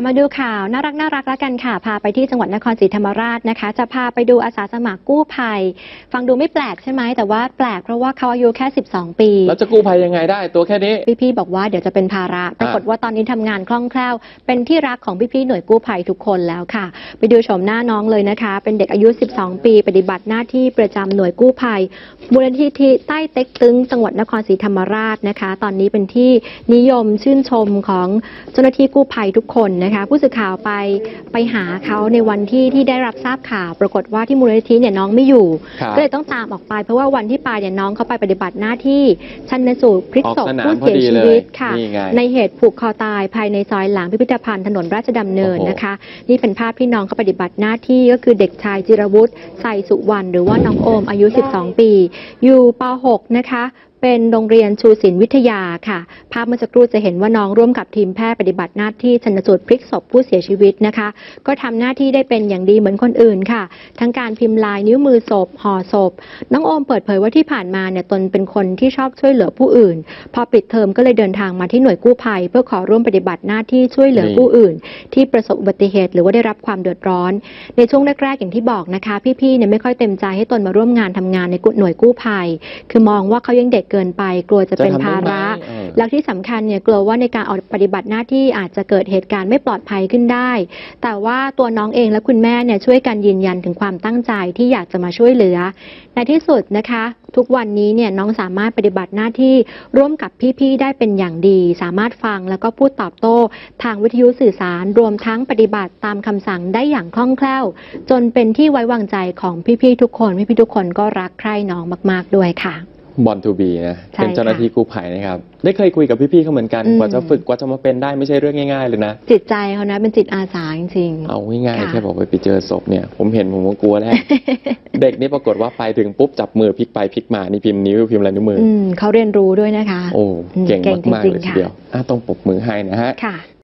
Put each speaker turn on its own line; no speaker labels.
เอามาดูข่าวน่ารักน่ารักแล้วกันค่ะ พาไปที่จังหวัดนครศรีธรรมราชนะคะ จะพาไปดูอาสาสมัครกู้ภัย ฟังดูไม่แปลกใช่ไหมแต่ว่าแปลกเพราะว่าเขาอายุแค่ 12 ปี
แล้วจะกู้ภัยยังไงได้ ตัวแค่นี้
พี่ๆบอกว่าเดี๋ยวจะเป็นภาระปรากฏว่าตอนนี้ทำงานคล่องแคล่ว เป็นที่รักของพี่ๆหน่วยกู้ภัยทุกคนแล้วค่ะ ไปดูชมหน้าน้องเลยนะคะ เป็นเด็กอายุ 12 ปี ปฏิบัติหน้าที่ประจำหน่วยกู้ภัยมูลนิธิใต้เต็กตึงจังหวัดนครศรีธรรมราชนะคะ ตอนนี้เป็นที่นิยมชื่นชมของเจ้าหน้าที่กู้ภัยทุกคนนะคะผู้สื่อข่าวไปไปหาเขาในวันที่ที่ได้รับทราบข่าว ปรากฏว่าที่มูลนิธิเนี่ยน้องไม่อยู่
ครับ
ก็เลยต้องตามออกไป เพราะว่าวันที่ไปเนี่ยน้องเขาไปปฏิบัติหน้าที่ชันสูตรพลิกศพ
ออกสนาม
ผู้เสีย
พอดี
ชี
เลย
วิตค่ะ
นี่ไง
ในเหตุผูกคอตายภายในซอยหลังพิพิธภัณฑ์ถนนราชดำเนิน
โอ้โห
นะคะ นี่เป็นภาพที่น้องเขาปฏิบัติหน้าที่ก็คือเด็กชายจิรวุฒิใส่สุวรรณหรือว่าน้องโอมอายุ 12 ปี อยู่ป .6 นะคะ เป็นโรงเรียนชูศิลวิทยาค่ะ ภาพเมื่อสักครู่จะเห็นว่าน้องร่วมกับทีมแพทย์ปฏิบัติหน้าที่ชันสูตรพลิกศพผู้เสียชีวิตนะคะ ก็ทำหน้าที่ได้เป็นอย่างดีเหมือนคนอื่นค่ะ ทั้งการพิมพ์ลายนิ้วมือศพห่อศพ น้องโอมเปิดเผยว่าที่ผ่านมาเนี่ยตนเป็นคนที่ชอบช่วยเหลือผู้อื่น พอปิดเทอมก็เลยเดินทางมาที่หน่วยกู้ภัย เพื่อขอร่วมปฏิบัติหน้าที่ช่วยเหลือผู้อื่น ที่ประสบอุบัติเหตุหรือว่าได้รับความเดือดร้อน ในช่วงแรกๆอย่างที่บอกนะคะ พี่ๆเนี่ยไม่ค่อยเต็มใจให้ตนมาร่วมงานทำงานในหน่วยกู้ภัย คือมองว่าเขายังเด็กเกินไป กลัวจะเป็น
จะทำได้
ภาระ
ไหมเออ
แล้วที่สำคัญเนี่ยกลัวว่าในการออกปฏิบัติหน้าที่อาจจะเกิดเหตุการณ์ไม่ปลอดภัยขึ้นได้ แต่ว่าตัวน้องเองและคุณแม่เนี่ยช่วยกันยืนยันถึงความตั้งใจที่อยากจะมาช่วยเหลือ ในที่สุดนะคะ ทุกวันนี้เนี่ยน้องสามารถปฏิบัติหน้าที่ร่วมกับพี่ๆได้เป็นอย่างดี สามารถฟังแล้วก็พูดตอบโต้ ทางวิทยุสื่อสาร รวมทั้งปฏิบัติตามคำสั่งได้อย่างคล่องแคล่ว จนเป็นที่ไว้วางใจของพี่ๆทุกคนพี่ๆทุกคนก็รักใคร่น้องมาก ๆด้วยค่ะ
บอลทูบีนะ
ใช่
เป็นเจ้าหน้าที่กู้ภัยนะครับ ได้เคยคุยกับพี่ๆเขาเหมือนกัน
อืม
กว่าจะฝึกกว่าจะมาเป็นได้ไม่ใช่เรื่องง่าย ๆ เลยนะ
จิตใจเขานะเป็นจิตอาสาจริงๆ
เอาง่ายๆ
ค่ะ
แค่บอกไปไปเจอศพเนี่ย ผมเห็นผมก็กลัวแล้ว เด็กนี่ปรากฏว่าไปถึงปุ๊บจับมือพลิกไปพลิกมานี่พิมพ์นิ้วพิมพ์อะไรนิ้วมืออ
อืมเขาเรียนรู้ด้วยนะคะ
โอ้
อืม
เก่ง
เก่ง
มากๆ
จริ
เล
ง
ย
ๆ
ที
ค่ะ
เดียวอะต้องปรบมือให้นะฮะ
ค่ะ